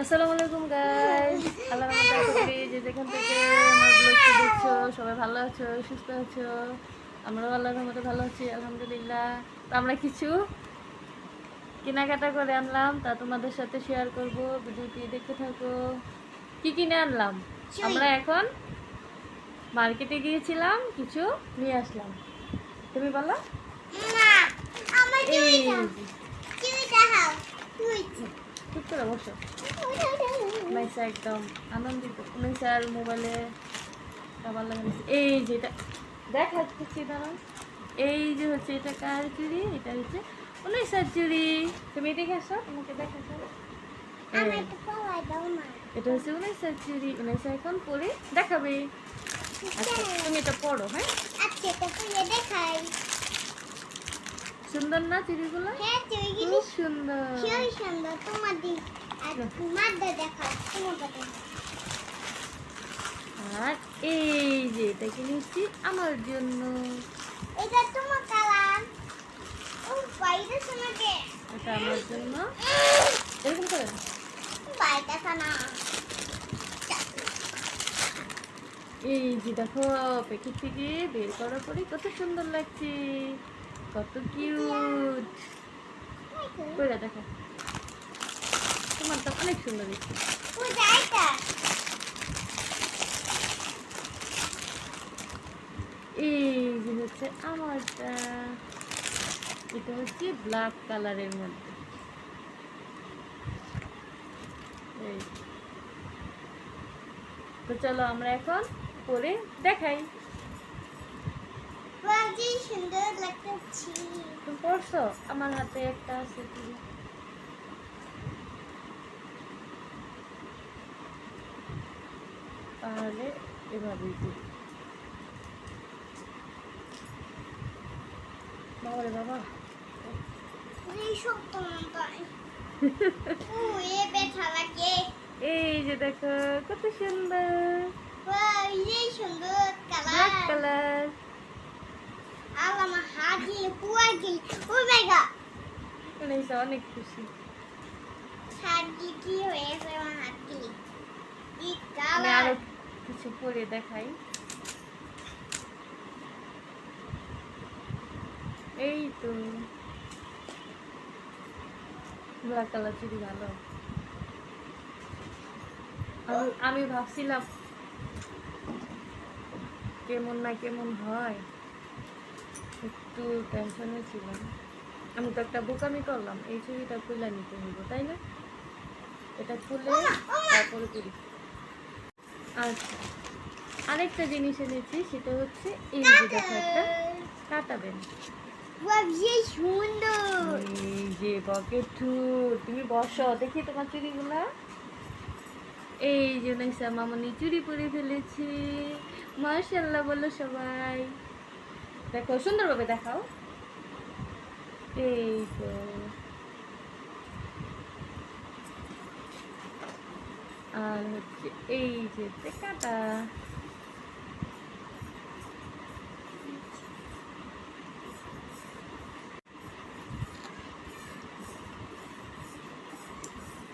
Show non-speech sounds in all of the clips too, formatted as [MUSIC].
আসসালামু আলাইকুম গাইস আল্লাহ রহমতে করি যে যেখান থেকে আমার ব্লগটি দেখছ সবাই ভালো আছো সুস্থ আছো? আমরাও আল্লাহর রহমতে ভালো আছি আলহামদুলিল্লাহ। তো আমরা কিছু কেনাকাটা করে আনলাম তা তোমাদের সাথে শেয়ার করব ভিডিওটি দেখতে থাকো। কি কিনে আনলাম? আমরা এখন মার্কেটে গিয়েছিলাম কিছু নিয়ে আসলাম। তুমি বলো? না আমার এই চুইটা যে, চুইটা হাও চুইটা চুপ করে বসো নাইসা একদম আনন্দিত। নাইসার মোবাইলে আবার লাগাইছে। এই যে এটা দেখাচ্ছি দাঁড়াও এই যে হচ্ছে এটা কার চুড়ি? এটা হচ্ছে উনিশার চুড়ি। তুমি দেখে আসো তোমাকে দেখাচ্ছ এটা হচ্ছে উনিশার চুড়ি। উনিশা এখন পরে দেখাবে। আচ্ছা তুমি এটা পড়ো হ্যাঁ? আচ্ছা দেখাই। সুন্দর না চুড়িগুলো? হ্যাঁ সুন্দর। সুন্দর। তোমার দি আর তোমার দা দেখাও তোমার দা আর এই যে এটা কিনেছি আমার জন্য। এটা তোমার কালার। ও বাইরে শোনাকে এটা আমার জন্য। এরকম করে? বাইরে শোনা। এই যে দেখো প্যাকেট থেকে বের করার পরে কত সুন্দর লাগছে। কত কিউট কইরা দেখো। তোমারটা অনেক সুন্দর দেখছি এই যে হচ্ছে আমারটা। এটা হচ্ছে ব্ল্যাক কালারের মধ্যে। তো চলো আমরা এখন পরে দেখাই। সুন্দর লাগতেছি তুমি পড়ছো? আমার হাতে একটা আছে। তাহলে এভাবেই করি বাবা রে বাবা। [LAUGHS] এই যে দেখো কত সুন্দর। সুন্দর কালার কালার আর আমার হাত দিয়ে পুয়া গেল ও মাই গড অনেক অনেক খুশি। কি হয়েছে আমার হাত এই আমি কালার? আরও কিছু পরে দেখাই। এই তো। ব্ল্যাক কালার চুড়ি ভালো। আমি- আমি ভাবছিলাম কেমন না কেমন হয়। একটু টেনশনে ছিলাম। আমি তো একটা বোকামি করলাম এই চুড়িটা খুলে নিতে হইব তাই না? এটা খুলে তারপরে করি। আচ্ছা আরেকটা জিনিস এনেছি সেটা হচ্ছে এই যে দেখো একটা কাটাবেন এই যে পকেট তুমি বসো দেখি তোমার চুড়িগুলা। এই যে নাইসা মামনি চুড়ি পরে ফেলেছি। মার্শাল্লাহ বলল সবাই। দেখো, সুন্দরভাবে দেখাও। এই তো। আর হচ্ছে এই যে কাটা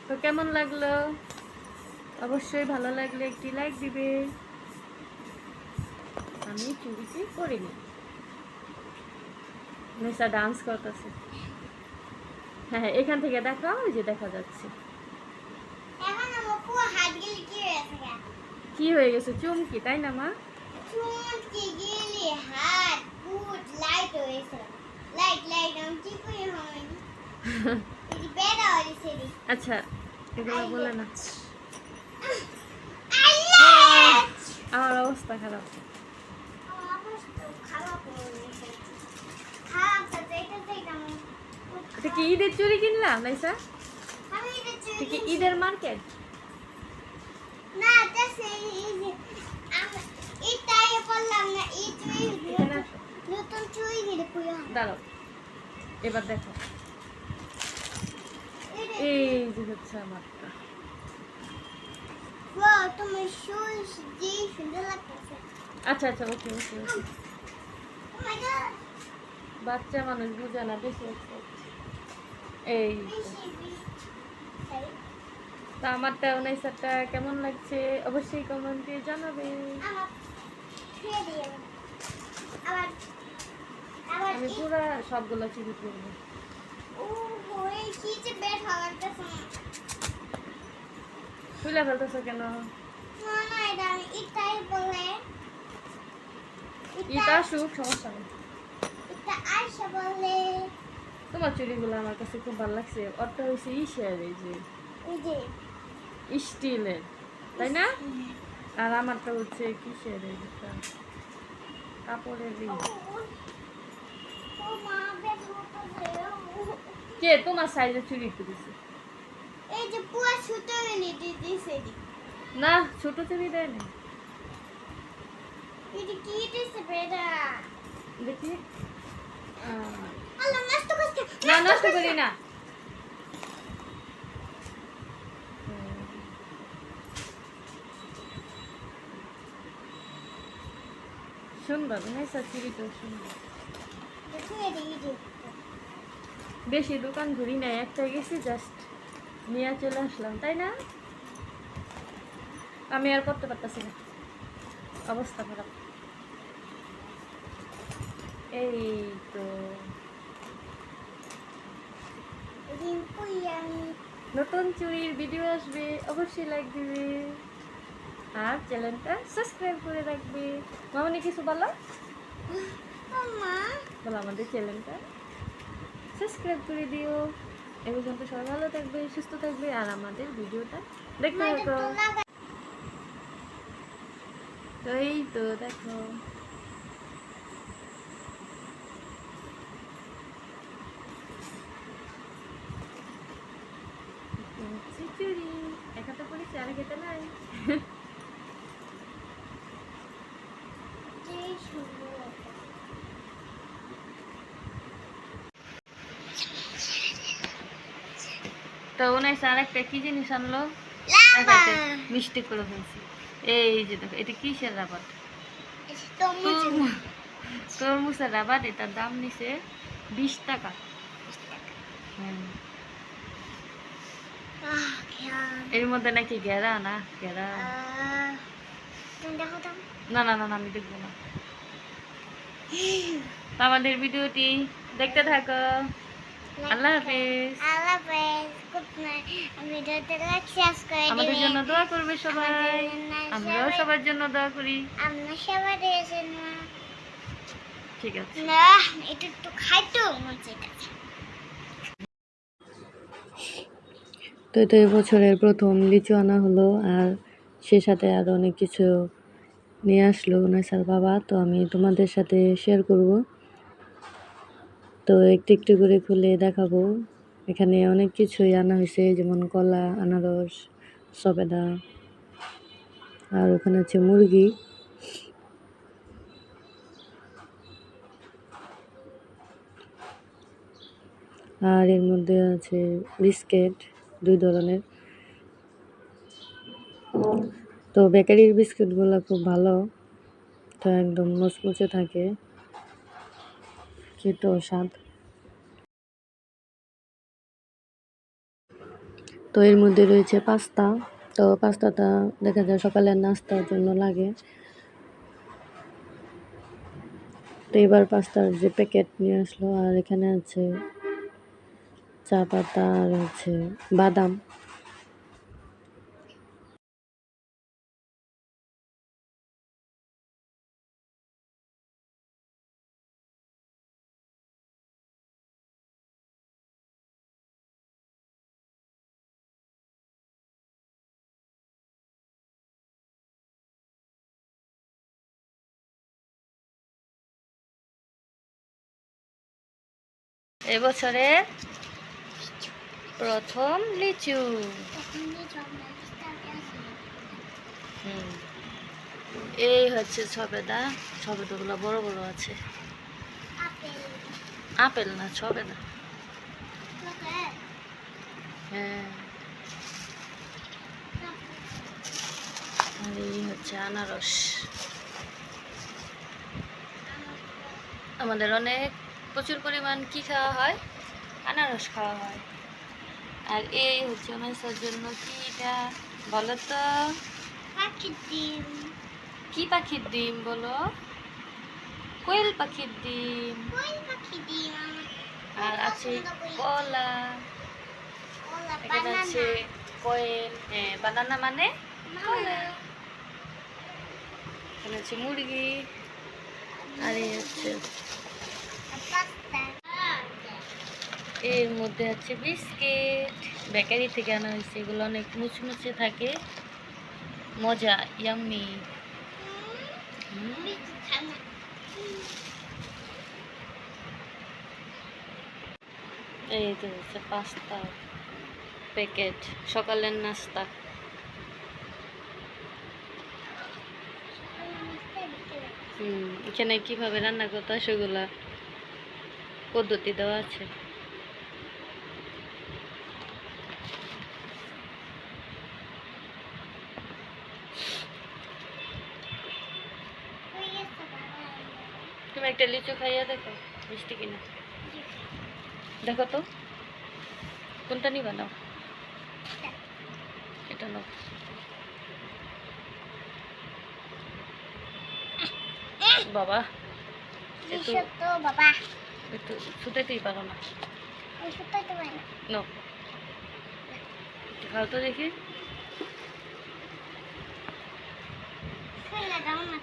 তো কেমন লাগল? অবশ্যই ভালো লাগলে একটি লাইক দিবে। আমি চুরিটি করিনি। মিসা ডান্স করতেছে। হ্যাঁ হ্যাঁ এখান থেকে দেখাও ওই যে দেখা যাচ্ছে। কি হয়ে গেছে চুমকি তাই না মা? চুমকি গেলে হাত লাইট হয়েছে। লাইট লাইট আমি কি করে হয়নি। এটি বেড়া হয়েছে আচ্ছা এগুলো বলে না। আমার অবস্থা খারাপ আমার অবস্থা খারাপ হয়ে গেছে খারাপ তো যেটা যেটা আমার খুব এটা কি ঈদের চুরি কিনলাম নাইসা এটা কি ঈদের মার্কেট? না এটা সেই এই যে আমি এটাই বললাম না এই চুরি নতুন চুরি দিলে পুরো দাঁড়াও। এবার দেখো। এই যে হচ্ছে আমারটা। আচ্ছা আচ্ছা ওকে ওকে বাচ্চা মানুষ বুঝে না বেশি হচ্ছে। এই তো। আমারটা উনাইশারটা কেমন লাগছে? অবশ্যই কমেন্টে জানাবে। আমি পুরো সবগুলো চিবি করব। খুলে ফেলতেছো কেন? ইটা আসুক সমস্যা নেই। এটা আয়সা বলে। তোমার চুড়িগুলো আমার কাছে খুব ভালো লাগছে। ওরটা হয়েছে ইসের এই যে স্টিলের তাই না? আর আমারটা হচ্ছে কিসের এই কাপড়ের কে? তোমার সাইজের চুড়ি করেছে এই যে পুয়া ছোট এনে দিতেছে না ছোট চুড়ি দেয় না এটা কি দিতেছে বেটা? দেখি। আহ, না নষ্ট করি না। সুন্দর নেশা সুন্দর বেশি দোকান ঘুরি নাই একটা গেছি জাস্ট নিয়ে চলে আসলাম তাই না? আমি আর করতে পারতেছি না। অবস্থা খারাপ। এই তো। নতুন চুরির ভিডিও আসবে অবশ্যই লাইক দিবে। আর চ্যানেলটা সাবস্ক্রাইব করে রাখবে। মামনি কিছু বলো? মা বলো আমাদের চ্যানেলটা সাবস্ক্রাইব করে দিও। এ পর্যন্ত সবাই ভালো থাকবে সুস্থ থাকবে। আর আমাদের ভিডিওটা দেখতে থাকো। তো এই তো দেখো। চুরি। একা তো করেছি আর খেতে নাই। তো একটা কি জিনিস আনলো? মিষ্টি করে এই যে দেখো এটা কিসের রাবার? তরমুজের রাবার এটার দাম নিছে বিশ টাকা। হুম। এর মধ্যে নাকি ঘেরা না তো না না না আমি দেখব না। আমাদের ভিডিওটি দেখতে থাকো। আল্লাহ হাফেজ। আল্লাহ হাফেজ গুড নাইট ভিডিওতে লাইক শেয়ার করে আমাদের জন্য দোয়া করবে সবাই আমরাও সবার জন্য দোয়া করি। আমরা সবাই দিয়েছেন ঠিক আছে। না এটা একটু খাইতো মন চাইতেছে তো তো এবছরের প্রথম লিচু আনা হলো আর সে সাথে আরও অনেক কিছু নিয়ে আসলো নাসার বাবা। তো আমি তোমাদের সাথে শেয়ার করব। তো একটু একটু করে খুলে দেখাবো। এখানে অনেক কিছুই আনা হয়েছে, যেমন কলা, আনারস, সবেদা, আর ওখানে হচ্ছে মুরগি। আর এর মধ্যে আছে বিস্কিট। দুই ধরনের। তো বেকারির বিস্কুটগুলো খুব ভালো। তো একদম মুচমুচে থাকে। খেতেও স্বাদ। তো এর মধ্যে রয়েছে পাস্তা। তো পাস্তাটা দেখা যায় সকালের নাস্তার জন্য লাগে। তো এবার পাস্তার যে প্যাকেট নিয়ে আসলো, আর এখানে আছে চা পাতা আর হচ্ছে বাদাম। এবছরে প্রথম লিচু। হুম। এই হচ্ছে সবেদা সবেদাগুলো বড় বড় আছে। আপেল না সবেদা হ্যাঁ। এই হচ্ছে আনারস। আমাদের অনেক প্রচুর পরিমাণ কি খাওয়া হয়? আনারস খাওয়া হয়। আর এই হচ্ছে মেসার জন্য কি এটা বলো তো। পাখির ডিম। কি পাখির ডিম বলো? কোয়েল পাখির ডিম। কোয়েল পাখির ডিম। আর আছে কলা। এখানে আছে কোয়েল হ্যাঁ বানানা মানে কলা। এখানে আছে মুরগি। আর এই হচ্ছে এর মধ্যে আছে বিস্কিট, বেকারি থেকে আনা হয়েছে, এগুলো অনেক মুচমুচে থাকে। মজা ইয়াম্মি এই তো হচ্ছে পাস্তা প্যাকেট, সকালের নাস্তা। হুম, এখানে কীভাবে রান্না করতে সেগুলা পদ্ধতি দেওয়া আছে তুমি একটা লিচু খাইয়া দেখো মিষ্টি কিনা। দেখো তো কোনটা নিবা নাও? এটা নাও। বাবা বাবা। একটু ছুটাইতেই পারো না। ওই সুতাই না। নো খাও তো দেখি খেলা দাও না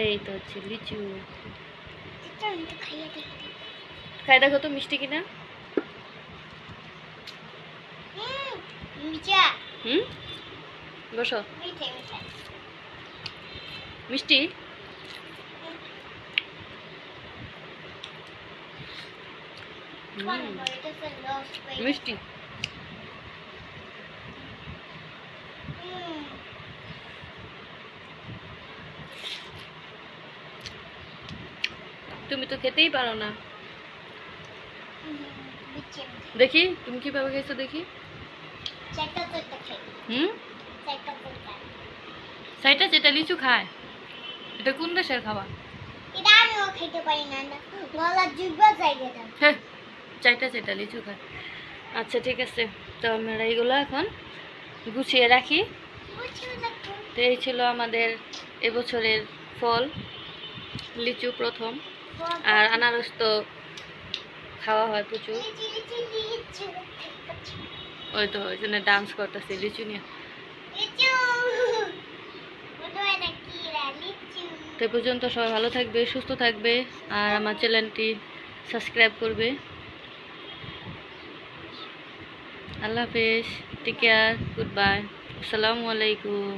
এই তো হচ্ছে লিচু। খাই দেখো তো মিষ্টি কিনা? হুম বসো। মিষ্টি? মিষ্টি হুম তুমি তো খেতেই পারো না। দেখি, তুমি কীভাবে খেয়েছো দেখি। হুম? সাইটা যেটা লিচু খায়, এটা কোন দেশের খাবার? খেতে পারি না চাইটা চাইটা লিচু খায়। আচ্ছা ঠিক আছে, তো আমরা এইগুলো এখন গুছিয়ে রাখি। তো এই ছিল আমাদের এবছরের ফল, লিচু প্রথম। আর আনারস তো খাওয়া হয় প্রচুর। ওই তো, ওই জন্য ডান্স করতেছি, লিচু নিয়ে। তো পর্যন্ত সবাই ভালো থাকবে, সুস্থ থাকবে, আর আমার চ্যানেলটি সাবস্ক্রাইব করবে। আল্লাহ হাফেজ টেক কেয়ার গুড বাই আসসালামু আলাইকুম।